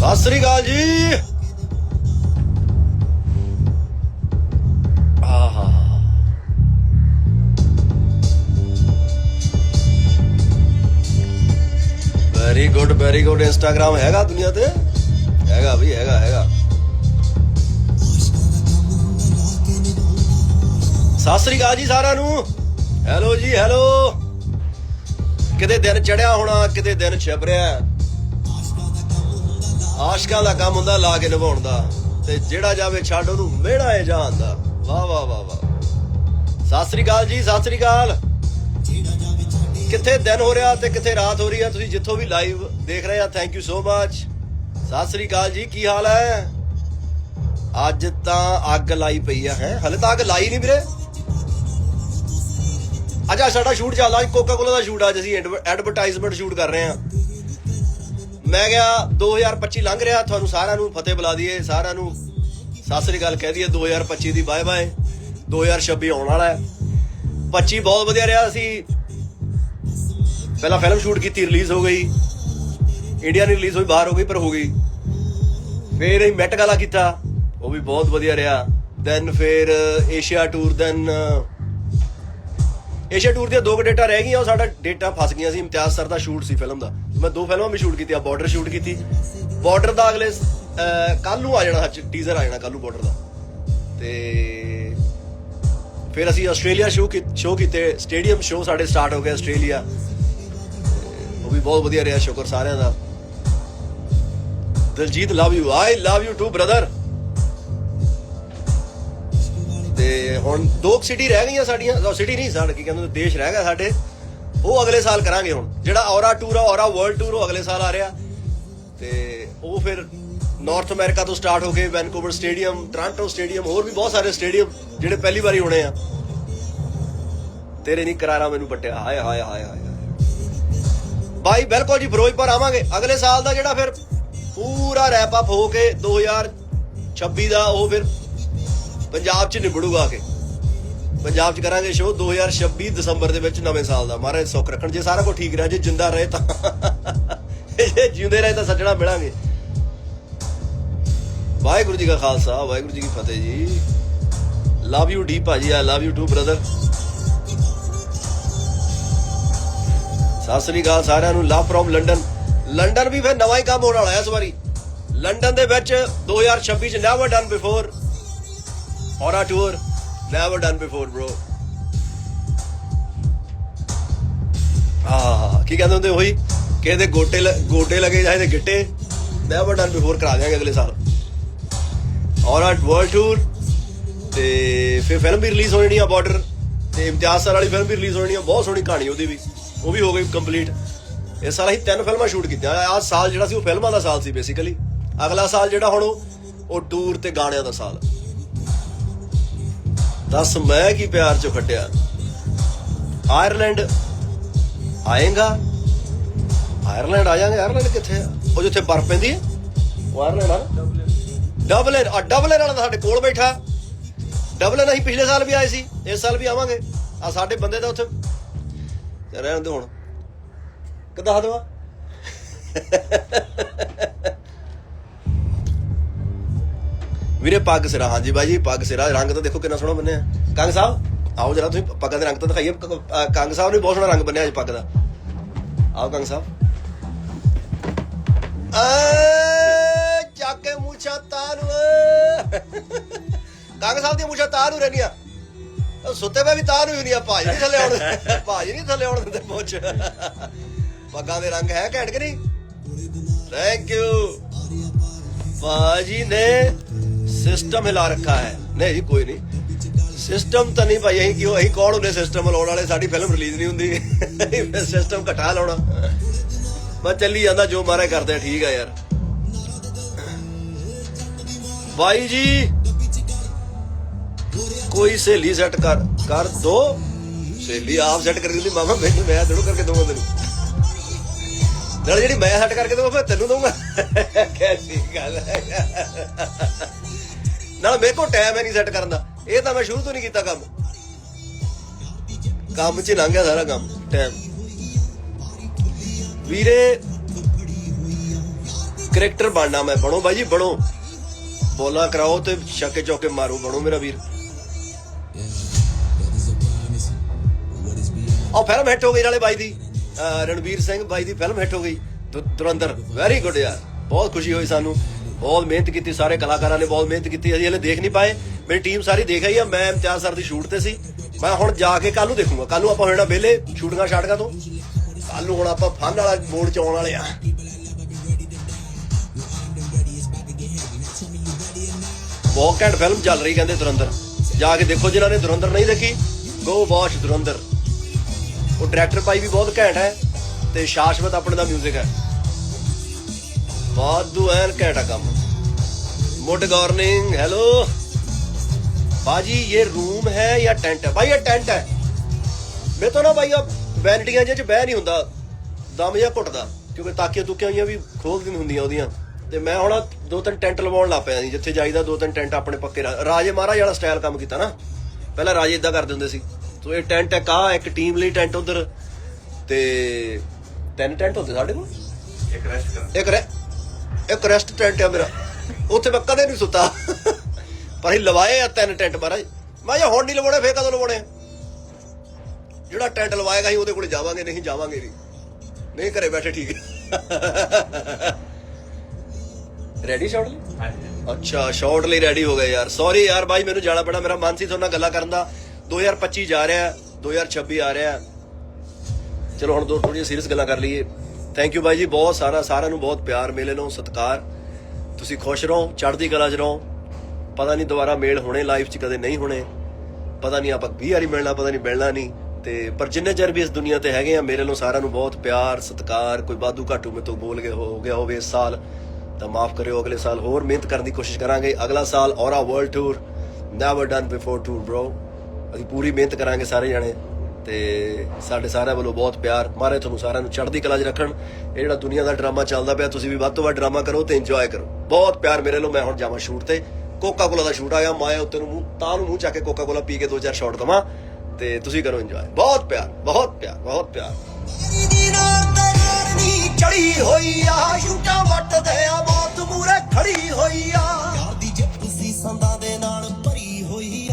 ਸਤਿ ਸ੍ਰੀ ਅਕਾਲ ਜੀ। ਆਹਾ। Very good very good Instagram ਹੈਗਾ ਦੁਨੀਆ ਤੇ? ਹੈਗਾ ਵੀ, ਹੈਗਾ ਹੈਗਾ। ਸਤਿ ਸ੍ਰੀ ਅਕਾਲ ਜੀ ਸਾਰਿਆਂ ਨੂੰ। ਹੈਲੋ ਜੀ ਹੈਲੋ ਕਿਤੇ ਦਿਨ ਚੜਿਆ ਹੋਣਾ, ਕਿਤੇ ਦਿਨ ਛਿਪ ਰਿਹਾ। ਆਸ਼ਕਾਂ ਦਾ ਕੰਮ ਹੁੰਦਾ, ਲਾ ਕੇ ਨਿਭਾਉਣ ਦਾ। ਤੇ ਜਿਹੜਾ ਜਾਵੇ ਛੱਡ, ਉਹਨੂੰ ਮਿਹਣਾ ਏ ਜਾਣ ਦਾ। ਵਾਹ ਵਾਹ ਵਾਹ ਵਾਹ। ਸਤਿ ਸ੍ਰੀ ਅਕਾਲ ਜੀ, ਸਤਿ ਸ੍ਰੀ ਅਕਾਲ। ਕਿੱਥੇ ਦਿਨ ਹੋ ਰਿਹਾ ਤੇ ਕਿੱਥੇ ਰਾਤ ਹੋ ਰਹੀ ਹੈ? ਤੁਸੀਂ ਜਿੱਥੋਂ ਵੀ ਲਾਈਵ ਦੇਖ ਰਹੇ ਆ ਥੈਂਕ ਯੂ ਸੋ ਮੱਚ ਸਤਿ ਸ੍ਰੀ ਅਕਾਲ ਜੀ, ਕੀ ਹਾਲ ਹੈ? ਅੱਜ ਤਾਂ ਅੱਗ ਲਾਈ ਪਈ ਆ, ਹੈ? ਹਲੇ ਤਾਂ ਅੱਗ ਲਾਈ ਨਹੀਂ ਵੀਰੇ। ਅੱਜ ਸਾਡਾ ਸ਼ੂਟ ਚੱਲਦਾ, ਕੋਕਾ ਕੋਲਾ ਦਾ ਸ਼ੂਟ ਅੱਜ ਅਸੀਂ ਐਡਵਰਟਾਈਜ਼ਮੈਂਟ ਸ਼ੂਟ ਕਰ ਰਹੇ ਆ। ਮੈਂ ਕਿਹਾ 2025 ਲੰਘ ਰਿਹਾ, ਤੁਹਾਨੂੰ ਸਾਰਿਆਂ ਨੂੰ ਫਤਿਹ ਬੁਲਾ ਦਈਏ, ਸਾਰਿਆਂ ਨੂੰ ਸਤਿ ਸ੍ਰੀ ਅਕਾਲ ਕਹਿ ਦਈਏ 2025 ਦੀ ਬਾਏ ਬਾਏ 2026 ਆਉਣ ਵਾਲਾ ਹੈ। 25 ਬਹੁਤ ਵਧੀਆ ਰਿਹਾ, ਅਸੀਂ ਪਹਿਲਾਂ ਫਿਲਮ ਸ਼ੂਟ ਕੀਤੀ ਰਿਲੀਜ਼ ਹੋ ਗਈ। ਇੰਡੀਆ ਨਹੀਂ ਰਿਲੀਜ਼ ਹੋਈ, ਬਾਹਰ ਹੋ ਗਈ, ਪਰ ਹੋ ਗਈ। ਫੇਰ ਅਸੀਂ ਮੈਟ ਗਾਲਾ ਕੀਤਾ, ਉਹ ਵੀ ਬਹੁਤ ਵਧੀਆ ਰਿਹਾ। ਦੈਨ ਫਿਰ Asia tour then Asia tour ਦੀਆਂ ਦੋ ਕੁ ਡੇਟਾ ਰਹਿ ਗਈਆਂ, ਉਹ ਸਾਡਾ ਡੇਟਾ ਫਸ ਗਈਆਂ ਸੀ, ਇਮਤਿਆਜ਼ ਸਰ ਦਾ ਸ਼ੂਟ ਸੀ ਫਿਲਮ ਦਾ। ਮੈਂ ਦੋ ਫਿਲਮਾਂ ਵੀ ਸ਼ੂਟ ਕੀਤੀਆਂ ਬਾਰਡਰ ਸ਼ੂਟ ਕੀਤੀ। ਬਾਰਡਰ ਦਾ ਅਗਲੇ ਕੱਲ ਨੂੰ ਆ ਜਾਣਾ ਅੱਜ ਟੀਜ਼ਰ ਆ ਜਾਣਾ ਕੱਲ ਨੂੰ ਬਾਰਡਰ ਦਾ। ਤੇ ਫਿਰ ਅਸੀਂ ਆਸਟ੍ਰੇਲੀਆ ਸ਼ੋਅ ਸ਼ੋਅ ਕੀਤੇ ਸਟੇਡੀਅਮ ਸ਼ੋਅ ਸਾਡੇ ਸਟਾਰਟ ਹੋ ਗਿਆ ਆਸਟ੍ਰੇਲੀਆ। ਉਹ ਵੀ ਬਹੁਤ ਵਧੀਆ ਰਿਹਾ, ਸ਼ੁਕਰ ਸਾਰਿਆਂ ਦਾ। Diljit love you I love you too brother ਤੇ ਹੁਣ ਦੋ ਸਿਟੀ ਰਹਿ ਗਈਆਂ ਸਾਡੀਆਂ ਸਿਟੀ ਨਹੀਂ, ਸਾਡੇ ਕੀ ਕਹਿੰਦੇ ਦੇਸ਼ ਰਹਿ ਗਿਆ ਸਾਡੇ। ਉਹ ਅਗਲੇ ਸਾਲ ਕਰਾਂਗੇ ਹੁਣ। ਜਿਹੜਾ ਔਰਾ ਟੂਰ ਆ ਔਰਾ ਵਰਲਡ ਟੂਰ ਉਹ ਅਗਲੇ ਸਾਲ ਆ ਰਿਹਾ। ਤੇ ਉਹ ਫਿਰ ਨਾਰਥ ਅਮਰੀਕਾ ਤੋਂ ਸਟਾਰਟ ਹੋ ਕੇ ਵੈਨਕੂਵਰ ਸਟੇਡੀਅਮ ਟ੍ਰਾਂਟੋ ਸਟੇਡੀਅਮ ਹੋਰ ਵੀ ਬਹੁਤ ਸਾਰੇ ਸਟੇਡੀਅਮ ਜਿਹੜੇ ਪਹਿਲੀ ਵਾਰੀ ਹੋਣੇ ਆ। ਤੇਰੇ ਨਹੀਂ ਕਰਾਰਾ ਮੈਨੂੰ ਪੱਟਿਆ। ਹਾਏ ਹਾਏ ਹਾਏ ਹਾਏ ਬਾਈ, ਬਿਲਕੁਲ ਜੀ, ਫਿਰੋਜ਼ਪੁਰ ਆਵਾਂਗੇ। ਅਗਲੇ ਸਾਲ ਦਾ ਜਿਹੜਾ ਫਿਰ ਪੂਰਾ ਰੈਪ ਅਪ ਹੋ ਕੇ 2026 ਦਾ ਉਹ ਫਿਰ ਪੰਜਾਬ 'ਚ ਨਿਬੜੂਗਾ ਕੇ। ਪੰਜਾਬ 'ਚ ਕਰਾਂਗੇ ਸ਼ੋਅ 2026 ਦਸੰਬਰ ਦੇ ਵਿੱਚ ਨਵੇਂ ਸਾਲ ਦਾ। ਮਹਾਰਾਜ ਸੁੱਖ ਰੱਖਣ। ਜੇ ਸਾਰਾ ਕੁਝ ਠੀਕ ਰਿਹਾ, ਜੇ ਜਿੰਦਾ ਰਹੇ ਤਾਂ ਜੇ ਜਿਉਂਦੇ ਰਹੇ ਤਾਂ ਸੱਜਣਾ ਮਿਲਾਂਗੇ। ਵਾਹਿਗੁਰੂ ਜੀ ਕਾ ਖਾਲਸਾ, ਵਾਹਿਗੁਰੂ ਜੀ ਕੀ ਫਤਿਹ ਜੀ। ਲਵ ਯੂ ਡੀ ਭਾਜੀ ਆ ਲਵ ਯੂ ਟੂ ਬ੍ਰਦਰ ਸਤਿ ਸ੍ਰੀ ਅਕਾਲ ਸਾਰਿਆਂ ਨੂੰ ਲਵ ਫਰੋਮ ਲੰਡਨ ਲੰਡਨ ਵੀ ਫਿਰ ਨਵਾਂ ਹੀ ਕੰਮ ਹੋਣ ਵਾਲਾ ਹੈ ਇਸ ਵਾਰੀ। ਲੰਡਨ ਦੇ ਵਿੱਚ 2026 ਚ never done before aura tour never done before bro ਆਹ ਕੀ ਕਹਿੰਦੇ ਹੁੰਦੇ ਉਹੀ? ਕਹਿੰਦੇ ਗੋਟੇ ਲ- ਲਗੇ ਜਾਏ ਤੇ ਗਿੱਟੇ। ਨੈਵਰ ਡਨ ਬਿਫੋਰ ਕਰਾ ਦਿਆਂਗੇ ਅਗਲੇ ਸਾਲ। ਔਰਾ ਵਰਲਡ ਟੂਰ ਤੇ ਫਿਰ ਫਿਲਮ ਵੀ ਰਿਲੀਜ਼ ਹੋਣੀ ਆ ਬਾਰਡਰ ਤੇ ਇਮਤਿਆਜ਼ ਸਰ ਵਾਲੀ ਫਿਲਮ ਵੀ ਰਿਲੀਜ਼ ਹੋਣੀ ਆ, ਬਹੁਤ ਸੋਹਣੀ ਕਹਾਣੀ ਉਹਦੀ ਵੀ। ਉਹ ਵੀ ਹੋ ਗਈ ਕੰਪਲੀਟ ਇਸ ਸਾਲ ਅਸੀਂ ਤਿੰਨ ਫਿਲਮਾਂ ਸ਼ੂਟ ਕੀਤੀਆਂ। ਆਹ ਸਾਲ ਜਿਹੜਾ ਸੀ ਉਹ ਫਿਲਮਾਂ ਦਾ ਸਾਲ ਸੀ ਬੇਸਿਕਲੀ ਅਗਲਾ ਸਾਲ ਜਿਹੜਾ ਹੁਣ ਉਹ ਟੂਰ ਤੇ ਗਾਣਿਆਂ ਦਾ ਸਾਲ। ਦੱਸ ਮੈਂ ਕੀ ਪਿਆਰ ਚੋਂ ਖੱਟਿਆ? ਆਇਰਲੈਂਡ ਆਏਗਾ? ਆਇਰਲੈਂਡ ਆ ਜਾਾਂਗੇ ਆਇਰਲੈਂਡ ਕਿੱਥੇ ਆ? ਉਹ ਜਿੱਥੇ ਬਰਫ਼ ਪੈਂਦੀ ਹੈ। ਉਹ ਆਇਰਲੈਂਡ ਆ ਨਾ? ਆ ਡਬਲਰ ਵਾਲਾ ਸਾਡੇ ਕੋਲ ਬੈਠਾ। ਡਬਲਰ ਅਸੀਂ ਪਿਛਲੇ ਸਾਲ ਵੀ ਆਏ ਸੀ। ਇਸ ਸਾਲ ਵੀ ਆਵਾਂਗੇ। ਆ ਸਾਡੇ ਬੰਦੇ ਦਾ ਉੱਥੇ ਰਹਿਣ ਦੇ ਹੁਣ। ਕਿੱਦਾਂ ਦਵਾ ਵੀਰੇ ਪੱਗ ਸਿਰਾ ਹਾਂਜੀ ਬਾਈ ਜੀ ਪੱਗ ਸਿਰਾ ਰੰਗ ਤਾਂ ਦੇਖੋ ਕਿੰਨਾ ਸੋਹਣਾ ਬੰਨਿਆ। ਕੰਗ ਸਾਹਿਬ ਆਓ ਜਰਾ ਤੁਸੀਂ ਪੱਗਾਂ ਦੇ ਰੰਗ ਤਾਂ ਦਿਖਾਈਏ। ਕ- ਅ, ਕੰਗ ਸਾਹਿਬ ਨੇ ਬਹੁਤ ਸੋਹਣਾ ਰੰਗ ਬੰਨਿਆ ਅੱਜ ਪੱਗ ਦਾ। ਆਓ ਕੰਗ ਸਾਹਿਬ। ਏ ਚੱਕ ਕੇ ਤਾਰੂ ਕੰਗ ਸਾਹਿਬ ਦੀਆਂ ਮੁੱਛਾਂ ਤਾਰੂ ਰਹਿਣੀਆਂ ਉਹ ਸੁੱਤੇ ਪਏ ਵੀ ਤਾਰ ਨੂੰ ਹੀ ਨਹੀਂ ਆ ਭਾਜੀ ਨਹੀਂ ਥੱਲੇ ਆਉਣ ਭਾਜੀ ਨਹੀਂ ਥੱਲੇ ਆਉਣ ਦਿੰਦੇ ਪੁੱਛ ਪੱਗਾਂ ਦੇ ਰੰਗ ਹੈ ਘੈਂਟ ਕਿ ਨਹੀਂ? ਥੈਂਕ ਯੂ ਭਾਜੀ ਨੇ ਸਿਸਟਮ ਹਿਲਾ ਰੱਖਾ ਹੈ। ਨਹੀਂ ਜੀ ਕੋਈ ਨਹੀਂ। ਸਿਸਟਮ ਤਾਂ ਨਹੀਂ ਭਾਈ, ਅਸੀਂ ਕਿਉਂ ਅਸੀਂ ਕੌਣ ਹੁੰਦੇ ਸਿਸਟਮ ਲਾਉਣ ਵਾਲੇ? ਸਾਡੀ ਫਿਲਮ ਰਿਲੀਜ਼ ਨਹੀਂ ਹੁੰਦੀ। ਸਿਸਟਮ ਘਟਾ ਲਾਉਣਾ। ਬਸ ਚੱਲੀ ਜਾਂਦਾ, ਜੋ ਮਾਰੇ ਕਰਦੇ ਠੀਕ ਆ ਯਾਰ। ਭਾਈ ਜੀ, ਕੋਈ ਸਹੇਲੀ ਸੈੱਟ ਕਰ ਕਰ ਦੋ। ਸਹੇਲੀ ਆਪ ਸੈੱਟ ਕਰਕੇ ਦਿੰਦੀ, ਮਾਮਾ ਮੈਨੂੰ, ਮੈਂ ਥੋੜੂ ਕਰਕੇ ਦਊਂਗਾ ਤੈਨੂੰ। ਨਾਲ ਜਿਹੜੀ ਮੈਂ ਸੈੱਟ ਕਰਕੇ ਦਊਂਗਾ ਮੈਂ ਤੈਨੂੰ ਦਊਂਗਾ। ਕੈਸੀ ਗੱਲ ਹੈ। ਨਾਲ ਮੇਰੇ ਕੋਲ ਟਾਈਮ ਹੈ ਨਹੀਂ ਸੈੱਟ ਕਰਨ ਦਾ। ਇਹ ਤਾਂ ਮੈਂ ਸ਼ੁਰੂ ਤੋਂ ਨਹੀਂ ਕੀਤਾ ਕੰਮ। ਕੰਮ 'ਚ ਹੀ ਸਾਰਾ ਕੰਮ ਟਾਈਮ ਵੀਰੇ ਕਰੈਕਟਰ ਬਣਨਾ ਮੈਂ, ਬਣੋ ਬਾਈ ਬਣੋ। ਬੋਲਾਂ ਕਰਾਓ ਤੇ ਛੱਕੇ ਚੌਕੇ ਮਾਰੋ, ਬਣੋ ਮੇਰਾ ਵੀਰ। ਉਹ ਫਿਲਮ ਹਿੱਟ ਹੋ ਗਈ ਨਾਲੇ ਬਾਈ ਦੀ। ਅਹ ਰਣਵੀਰ ਸਿੰਘ ਬਾਈ ਦੀ ਫਿਲਮ ਹਿੱਟ ਹੋ ਗਈ। ਦੁ- ਦੁਰੰਦਰ ਵੈਰੀ ਗੁੱਡ ਯਾਰ। ਬਹੁਤ ਖੁਸ਼ੀ ਹੋਈ ਸਾਨੂੰ। ਬਹੁਤ ਮਿਹਨਤ ਕੀਤੀ, ਸਾਰੇ ਕਲਾਕਾਰਾਂ ਨੇ ਬਹੁਤ ਮਿਹਨਤ ਕੀਤੀ, ਅਸੀਂ ਹਲੇ ਦੇਖ ਨਹੀਂ ਪਾਏ। ਮੇਰੀ ਟੀਮ ਸਾਰੀ ਦੇਖ ਆਈ ਆ, ਮੈਂ ਇਮਤਿਆਜ਼ ਸਰ ਦੀ ਸ਼ੂਟ ਤੇ ਸੀ। ਮੈਂ ਹੁਣ ਜਾ ਕੇ ਕੱਲ ਨੂੰ ਦੇਖੂੰਗਾ। ਕੱਲ ਨੂੰ ਆਪਾਂ ਹੋਣਾ ਵਿਹਲੇ ਸ਼ੂਟਿੰਗਾਂ ਛਾਟਕਾਂ ਤੋਂ। ਕੱਲ ਨੂੰ ਹੁਣ ਆਪਾਂ ਫਨ ਵਾਲਾ ਮੋੜ ਚ ਆਉਣ ਵਾਲੇ ਆ। ਬਹੁਤ ਘੈਂਟ ਫਿਲਮ ਚੱਲ ਰਹੀ ਕਹਿੰਦੇ ਦੁਰੰਦਰ। ਜਾ ਕੇ ਦੇਖੋ ਜਿਨ੍ਹਾਂ ਨੇ ਦੁਰੰਦਰ ਨਹੀਂ ਦੇਖੀ, ਗੋ ਵਾਚ ਦੁਰੰਦਰ। ਉਹ ਡਾਇਰੈਕਟਰ ਭਾਈ ਵੀ ਬਹੁਤ ਘੈਂਟ ਹੈ ਤੇ ਸ਼ਾਸ਼ਵਤ ਆਪਣੇ ਦਾ 뮤직 ਹੈ। ਵਾਧੂ ਐਨ ਘੈਂਟ ਆ ਕੰਮ। Good morning hello? ਬਾਜੀ ਇਹ ਰੂਮ ਹੈ ਜਾਂ ਟੈਂਟ ਹੈ? ਭਾਈ ਇਹ ਟੈਂਟ ਹੈ। ਮੈਂ ਤਾਂ ਨਾ ਭਾਈ ਆ ਵੈਨਟੀਆਂ ਜਿਹੇ ਚ ਬਹਿ ਨਹੀਂ ਹੁੰਦਾ। ਦਮ ਜਿਹਾ ਘੁੱਟਦਾ। ਕਿਉਂਕਿ ਤਾਕੀਆਂ ਤੁਕੀਆਂ ਹੋਈਆਂ ਵੀ ਖੋਲ ਦਿਨ ਹੁੰਦੀਆਂ ਉਹਦੀਆਂ। ਤੇ ਮੈਂ ਹੁਣ ਦੋ ਤਿੰਨ ਟੈਂਟ ਲਵਾਉਣ ਲੱਗ ਪਿਆ ਸੀ ਜਿੱਥੇ ਜਾਈਦਾ ਦੋ ਤਿੰਨ ਟੈਂਟ ਆਪਣੇ ਪੱਕੇ ਰਾਜੇ ਮਹਾਰਾਜ ਵਾਲਾ ਸਟਾਈਲ ਕੰਮ ਕੀਤਾ ਨਾ। ਪਹਿਲਾਂ ਰਾਜੇ ਇਦਾਂ ਕਰਦੇ ਹੁੰਦੇ ਸੀ। ਸੋ ਇਹ ਟੈਂਟ ਹੈ ਕਾ ਇੱਕ ਟੀਮ ਲਈ ਟੈਂਟ ਉਧਰ। ਤੇ ਤਿੰਨ ਟੈਂਟ ਹੁੰਦੇ ਸਾਡੇ ਕੋਲ? ਇੱਕ ਰੈਸਟ ਕਰ ਇੱਕ ਰੈ ਇੱਕ ਰੈਸਟ ਟੈਂਟ ਆ ਮੇਰਾ। ਉੱਥੇ ਮੈਂ ਕਦੇ ਨਹੀਂ ਸੁੱਤਾ। ਪਰ ਇਹ ਲਵਾਏ ਆ ਤਿੰਨ ਟੈਂਟ ਮਹਾਰਾਜ। ਮੈਂ ਜੇ ਹੁਣ ਨਹੀਂ ਲਵਾਉਣੇ ਫੇਰ ਕਦੋਂ ਲਵਾਉਣੇ? ਜਿਹੜਾ ਟੈਂਟ ਲਵਾਏਗਾ ਅਸੀਂ ਉਹਦੇ ਕੋਲੇ ਜਾਵਾਂਗੇ ਨਹੀਂ ਜਾਵਾਂਗੇ ਨਹੀਂ ਨਹੀਂ ਘਰੇ ਬੈਠੇ ਠੀਕ। ਰੈਡੀ ਸ਼ਾਟ ਲਈ? ਹਾਂਜੀ ਅੱਛਾ ਸ਼ਾਰਟ ਲਈ ਰੈਡੀ ਹੋ ਗਏ ਯਾਰ। ਸੌਰੀ ਯਾਰ ਬਾਈ ਮੈਨੂੰ ਜਾਣਾ ਪੈਣਾ ਮੇਰਾ ਮਨ ਸੀ ਤੁਹਾਡੇ ਨਾਲ ਗੱਲਾਂ ਕਰਨ ਦਾ। 2025 ਜਾ ਰਿਹਾ ਹੈ, 2026 ਆ ਰਿਹਾ। ਚਲੋ ਹੁਣ ਦੋ ਥੋੜੀਆਂ ਸੀਰੀਅਸ ਗੱਲਾਂ ਕਰ ਲਈਏ। ਥੈਂਕ ਯੂ ਬਾਈ ਜੀ ਬਹੁਤ ਸਾਰਾ, ਸਾਰਿਆਂ ਨੂੰ ਬਹੁਤ ਪਿਆਰ, ਮੇਲੇ ਨੂੰ ਸਤਿਕਾਰ। ਤੁਸੀਂ ਖੁਸ਼ ਰਹੋ, ਚੜ੍ਹਦੀ ਕਲਾ 'ਚ ਰਹੋ। ਪਤਾ ਨਹੀਂ ਦੁਬਾਰਾ ਮੇਲ ਹੋਣੇ ਲਾਈਫ 'ਚ ਕਦੇ ਨਹੀਂ ਹੋਣੇ। ਪਤਾ ਨਹੀਂ ਆਪਾਂ 20 ਵਾਰੀ ਮਿਲਣਾ, ਪਤਾ ਨਹੀਂ ਮਿਲਣਾ ਨਹੀਂ। ਤੇ ਪਰ ਜਿੰਨੇ ਚਿਰ ਵੀ ਇਸ ਦੁਨੀਆ ਤੇ ਹੈਗੇ ਆ, ਮੇਰੇ ਨੂੰ ਸਾਰਿਆਂ ਨੂੰ ਬਹੁਤ ਪਿਆਰ, ਸਤਿਕਾਰ, ਕੋਈ ਵਾਧੂ ਘਾਟੂ ਮੇ ਤੋਂ ਬੋਲ ਗਏ ਹੋ, ਗਿਆ ਹੋਵੇ ਇਸ ਸਾਲ, ਤਾਂ ਮਾਫ ਕਰਿਓ, ਅਗਲੇ ਸਾਲ ਹੋਰ ਮਿਹਨਤ ਕਰਨ ਦੀ ਕੋਸ਼ਿਸ਼ ਕਰਾਂਗੇ। ਅਗਲਾ ਸਾਲ aura world tour never done before tour bro ਅਸੀਂ ਪੂਰੀ ਮਿਹਨਤ ਕਰਾਂਗੇ ਸਾਰੇ ਜਣੇ। ਤੇ ਸਾਡੇ ਸਾਰਿਆਂ ਵੱਲੋਂ ਬਹੁਤ ਪਿਆਰ। ਮਾਰੇ ਤੁਹਾਨੂੰ ਸਾਰਿਆਂ ਨੂੰ ਚੜ੍ਹਦੀ ਕਲਾ 'ਚ ਰੱਖਣ। ਇਹ ਜਿਹੜਾ ਦੁਨੀਆ ਦਾ ਡਰਾਮਾ ਚੱਲਦਾ ਪਿਆ, ਤੁਸੀਂ ਵੀ ਵੱਧ ਤੋਂ ਵੱਧ ਡਰਾਮਾ ਕਰੋ ਤੇ ਇੰਜੋਏ ਕਰੋ। ਬਹੁਤ ਪਿਆਰ ਮੇਰੇ ਲੋ ਮੈਂ ਹੁਣ ਜਾਵਾਂ ਸ਼ੂਟ ਤੇ। ਕੋਕਾ ਕੋਲਾ ਦਾ ਸ਼ੂਟ ਆਇਆ, ਮਾਇਆ ਉੱਤੇ ਨੂੰ ਮੂੰਹ ਤਾਂ ਨੂੰ ਮੂੰਹ ਚੱਕ ਕੇ ਕੋਕਾ ਕੋਲਾ ਪੀ ਕੇ ਦੋ ਚਾਰ ਸ਼ਾਟ ਦਵਾਂ ਤੇ ਤੁਸੀਂ ਕਰੋ ਇੰਜੋਏ ਬਹੁਤ ਪਿਆਰ ਬਹੁਤ ਪਿਆਰ ਬਹੁਤ ਪਿਆਰ। ਚੜੀ ਹੋਈ ਆ, ਸ਼ੂਟਾਂ ਵੱਟਦੇ ਆ, ਮੌਤ ਮੂਰੇ ਖੜੀ ਹੋਈ ਆ।